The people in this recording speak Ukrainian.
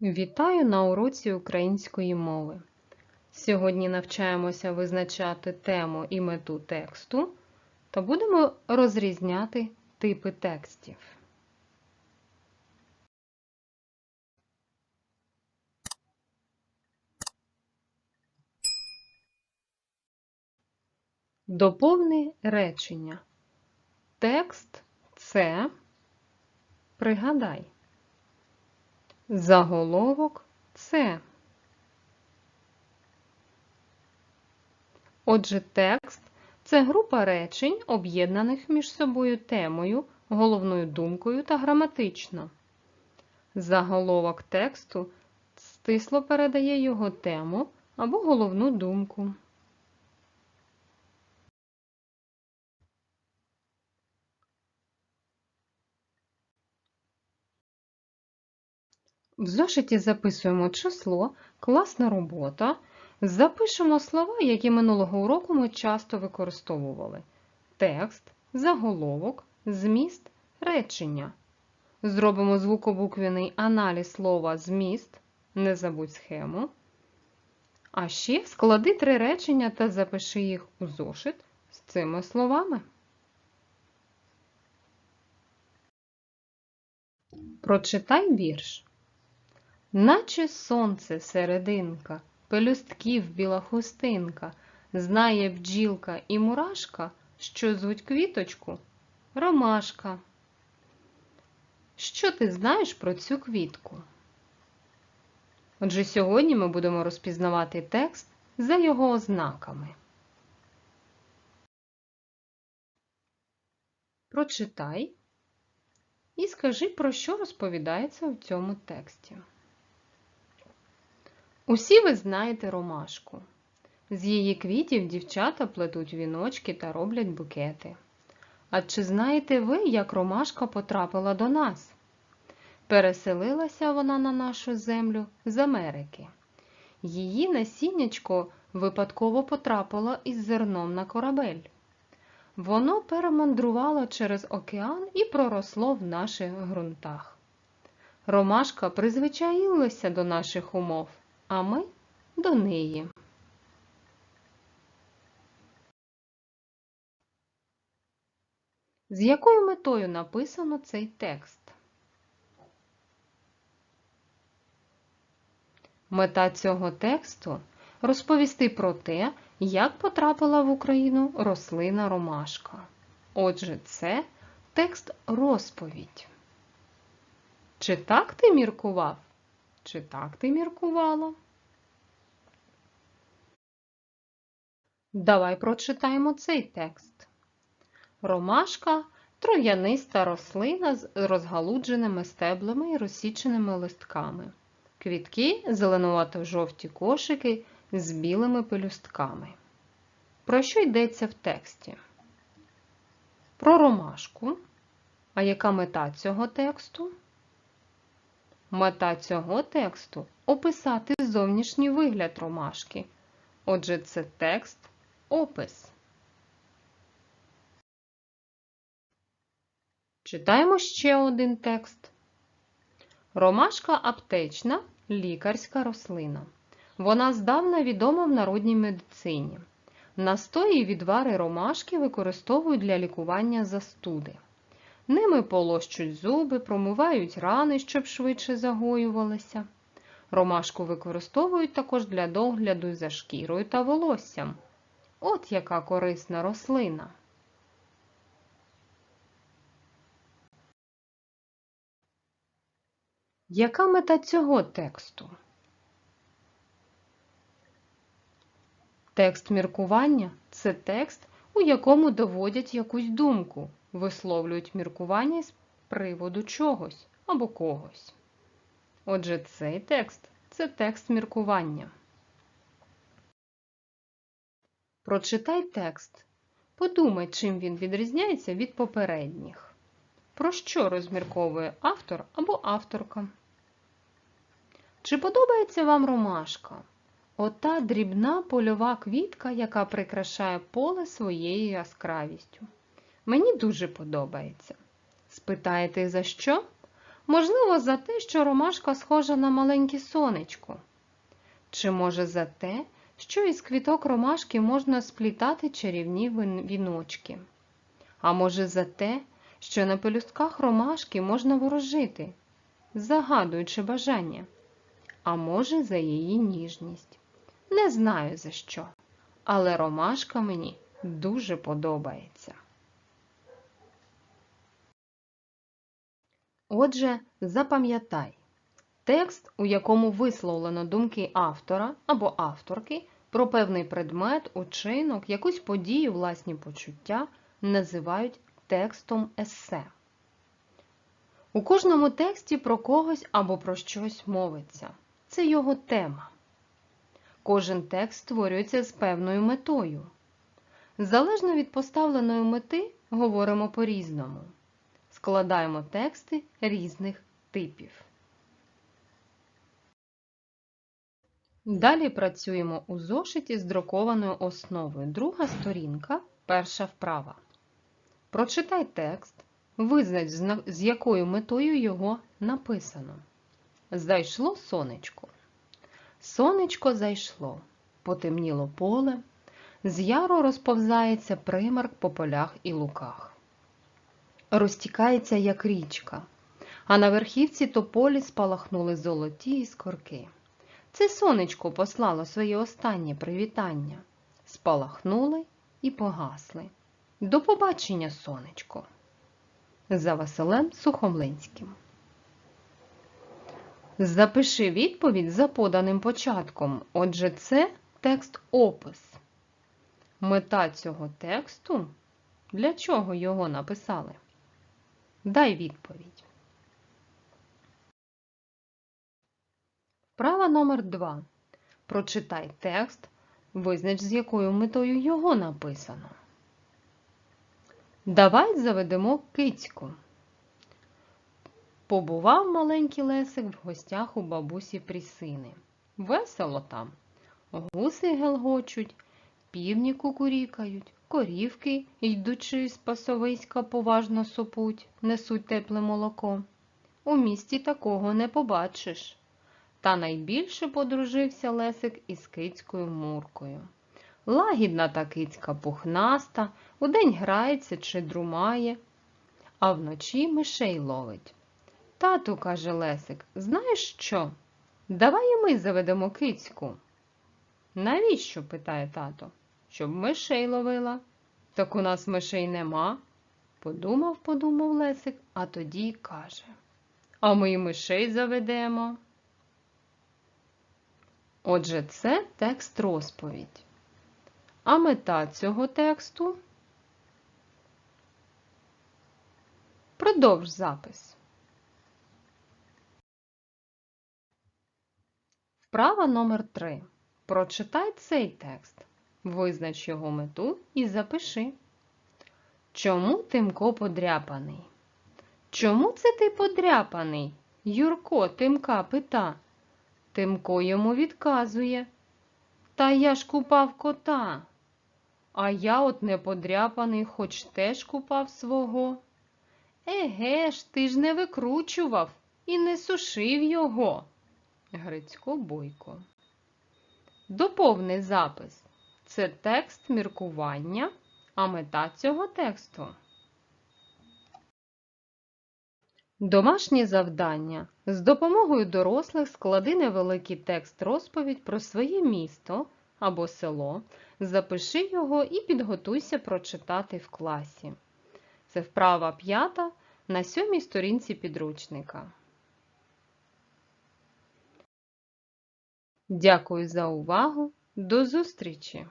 Вітаю на уроці української мови. Сьогодні навчаємося визначати тему і мету тексту та будемо розрізняти типи текстів. Доповни речення. Текст це пригадай. Заголовок це. Отже, текст це група речень, об'єднаних між собою темою, головною думкою та граматично. Заголовок тексту стисло передає його тему або головну думку. В зошиті записуємо число, класна робота. Запишемо слова, які минулого уроку ми часто використовували. Текст, заголовок, зміст, речення. Зробимо звукобуквений аналіз слова зміст. Не забудь схему. А ще склади три речення та запиши їх у зошит з цими словами. Прочитай вірш. Наче сонце серединка, пелюстків біла хустинка, знає бджілка і мурашка, що звуть квіточку ромашка. Що ти знаєш про цю квітку? Отже, сьогодні ми будемо розпізнавати текст за його ознаками. Прочитай і скажи, про що розповідається в цьому тексті. Усі ви знаєте ромашку. З її квітів дівчата плетуть віночки та роблять букети. А чи знаєте ви, як ромашка потрапила до нас? Переселилася вона на нашу землю з Америки. Її насіннячко випадково потрапило із зерном на корабель. Воно перемандрувало через океан і проросло в наших ґрунтах. Ромашка призвичаїлася до наших умов а ми до неї. З якою метою написано цей текст? Мета цього тексту розповісти про те, як потрапила в Україну рослина ромашка. Отже, це текст розповідь. Чи так ти міркував? Чи так ти міркувала? Давай прочитаємо цей текст. Ромашка трояниста рослина з розгалудженими стеблами і розсіченими листками. Квітки зеленувато-жовті кошики з білими пелюстками. Про що йдеться в тексті? Про ромашку. А яка мета цього тексту? Мета цього тексту описати зовнішній вигляд ромашки. Отже, це текст, опис. Читаємо ще один текст. Ромашка аптечна лікарська рослина. Вона здавна відома в народній медицині. Настої і відвари ромашки використовують для лікування застуди. Ними полощуть зуби, промивають рани, щоб швидше загоювалися. Ромашку використовують також для догляду за шкірою та волоссям. От яка корисна рослина. Яка мета цього тексту? Текст міркування це текст, у якому доводять якусь думку, висловлюють міркування з приводу чогось або когось. Отже, цей текст це текст міркування. Прочитай текст. Подумай, чим він відрізняється від попередніх. Про що розмірковує автор або авторка? Чи подобається вам ромашка? Ота дрібна польова квітка, яка прикрашає поле своєю яскравістю. Мені дуже подобається. Спитаєте, за що? Можливо, за те, що ромашка схожа на маленьке сонечко. Чи може за те, що із квіток ромашки можна сплітати чарівні віночки? А може за те, що на пелюстках ромашки можна ворожити, загадуючи бажання? А може за її ніжність? Не знаю за що, але ромашка мені дуже подобається. Отже, запам'ятай, текст, у якому висловлено думки автора або авторки про певний предмет, учинок, якусь подію, власні почуття, називають текстом есе. У кожному тексті про когось або про щось мовиться. Це його тема. Кожен текст створюється з певною метою. Залежно від поставленої мети говоримо по-різному. Складаємо тексти різних типів. Далі працюємо у зошиті з друкованою основою. Друга сторінка, перша вправа. Прочитай текст, визнач, з якою метою його написано. Зайшло сонечко. Сонечко зайшло, потемніло поле, з яру розповзається примарк по полях і луках. Розтікається, як річка, а на верхівці тополі спалахнули золоті іскорки. Це сонечко послало своє останнє привітання. Спалахнули і погасли. До побачення, сонечко. За Василем Сухомлинським. Запиши відповідь за поданим початком. Отже, це текст опис. Мета цього тексту для чого його написали? Дай відповідь. Вправа номер 2. Прочитай текст, визнач, з якою метою його написано. Давай заведемо кицьку. Побував маленький Лесик в гостях у бабусі Прісини. Весело там. Гуси гелгочуть, півні кукурікають, корівки, йдучи з пасовиська, поважно сопуть, несуть тепле молоко. У місті такого не побачиш. Та найбільше подружився Лесик із кицькою Муркою. Лагідна та кицька пухнаста, удень грається чи друмає, а вночі мишей ловить. Тату, каже Лесик, знаєш що? Давай і ми заведемо кицьку. Навіщо? питає тато. Щоб мишей ловила. Так у нас мишей нема. Подумав, подумав Лесик, а тоді каже. А ми й мишей заведемо. Отже, це текст розповідь. А мета цього тексту продовж запис. Вправа номер 3. Прочитай цей текст. Визнач його мету і запиши. Чому Тимко подряпаний? Чому це ти подряпаний? Юрко Тимка пита. Тимко йому відказує. Та я ж купав кота. А я от не подряпаний, хоч теж купав свого. Еге ж, ти ж не викручував і не сушив його. Грицько Бойко. Доповни запис. Це текст міркування, а мета цього тексту. Домашнє завдання. З допомогою дорослих склади невеликий текст розповідь про своє місто або село, запиши його і підготуйся прочитати в класі. Це вправа п'ята на сьомій сторінці підручника. Дякую за увагу. До зустрічі!